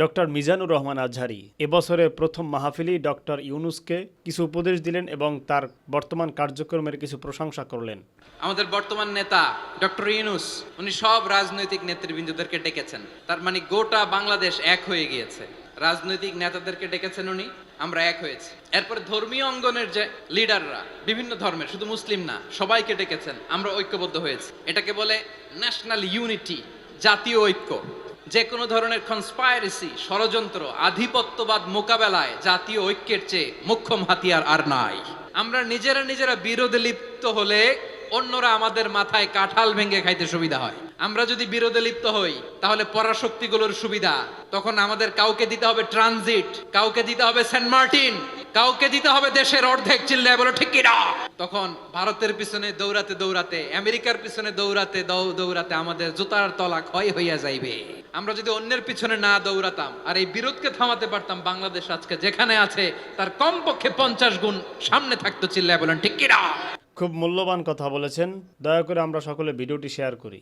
Doctor Mizanur Rahman Azhari. এবছরের প্রথম মাহফিলি doctor ইউনুসকে কিছু উপদেশ দিলেন এবং তার বর্তমান কার্যক্রমের কিছু প্রশংসা করলেন। আমাদের বর্তমান নেতা ডক্টর ইউনুস, উনি সব রাজনৈতিক নেতৃবৃন্দদেরকে ডেকেছেন। তার মানে গোটা বাংলাদেশ এক হয়ে গিয়েছে। রাজনৈতিক নেতাদেরকে ডেকেছেন উনি, আমরা এক হয়েছি। এরপরে ধর্মীয় অঙ্গনের যে লিডাররা, বিভিন্ন ধর্মের, শুধু মুসলিম না, সবাইকে ডেকেছেন, আমরা ঐক্যবদ্ধ হয়েছি। এটাকে বলে ন্যাশনাল ইউনিটি জাতীয় ঐক্য। যে কোনো ধরনের কনস্পাইরেসি ষড়যন্ত্র, আধিপত্যবাদ মোকাবেলায় জাতীয় ঐক্যের চেয়ে মোক্ষম হাতিয়ার আর নাই। আমরা নিজেরা নিজেরা বিরোধে লিপ্ত হলে অন্যরা আমাদের মাথায় কাঁঠাল ভেঙে খাইতে সুবিধা হয়। আমরা যদি বিরোধে লিপ্ত হই, তাহলে পরাশক্তিগুলোর সুবিধা। তখন আমাদের কাউকে দিতে হবে ট্রানজিট, কাউকে দিতে হবে সেন্ট মার্টিন। কাউকে দিতে হবে দেশের অর্ধেক চিল্লায় বলো, ঠিক কিনা? তখন ভারতের পিছনে দৌড়াতে দৌড়াতে, আমেরিকার পিছনে দৌড়াতে দৌড়াতে আমাদের জুতার তলা ক্ষয় হইয়া যাইবে। আমরা যদি অন্যের পিছনে না দৌড়াতাম আর এই বিরোধকে থামাতে পারতাম, বাংলাদেশ আজকে যেখানে আছে, তার কমপক্ষে পঞ্চাশ গুণ সামনে থাকতো চিল্লায় বলেন, ঠিক কিনা? খুব মূল্যবান কথা বলেছেন। দয়া করে আমরা সকলে ভিডিওটি শেয়ার করি।